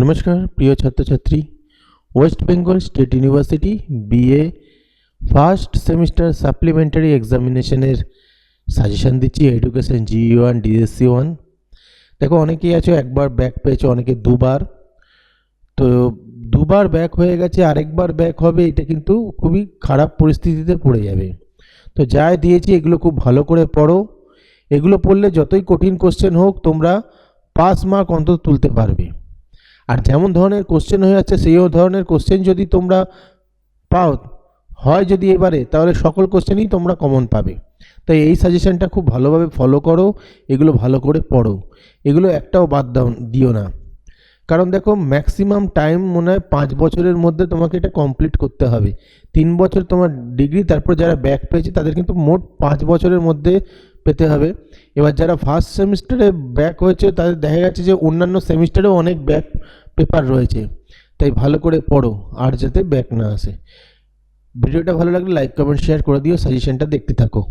নমস্কার, প্রিয় ছাত্রছাত্রী। West Bengal State University BA first semester supplementary এক্সামিনেশনের suggestion দিচ্ছি education G one DSC one দেখো, অনেকেই আছে, একবার ব্যাক পেয়েছে, অনেকে দুবার। তো দুবার ব্যাক হয়ে গেছে, আরেকবার ব্যাক হবে, এটা কিন্তু খুবই খারাপ পরিস্থিতিতে পড়ে যাবে। তো যাই দিয়েছি, এগুলো খুব ভালো করে পড়ো। এগুলো পড়লে যতই কঠিন কোশ্চেন হোক, তোমরা পাস মার্ক অন্তত তুলতে পারবে। আর যেমন ধরনের কোশ্চেন হয়ে যাচ্ছে সেই ধরনের কোশ্চেন যদি তোমরা পাও, হয় যদি এবারে, তাহলে সকল কোশ্চেনই তোমরা কমন পাবে। তাই এই সাজেশনটা খুব ভালোভাবে ফলো করো, এগুলো ভালো করে পড়ো। এগুলো একটাও বাদ দাও, দিও না। কারণ দেখো ম্যাক্সিমাম টাইম মনে হয় পাঁচ বছরের মধ্যে তোমাকে এটা কমপ্লিট করতে হবে। তিন বছর তোমার ডিগ্রি তারপর যারা ব্যাক পেয়েছে, তাদের কিন্তু মোট পাঁচ বছরের মধ্যে পেতে হবে। এবার যারা ফার্স্ট সেমিস্টারে ব্যাক হয়েছে, তাদের দেখা গেছে যে অন্যান্য সেমিস্টারেও অনেক ব্যাক পেপার রয়েছে। তাই ভালো করে পড়ো, আর যাতে ব্যাক না আসে। ভিডিওটা ভালো লাগলে লাইক কমেন্ট শেয়ার করে দিও। সাজেশনটা দেখতে থাকো।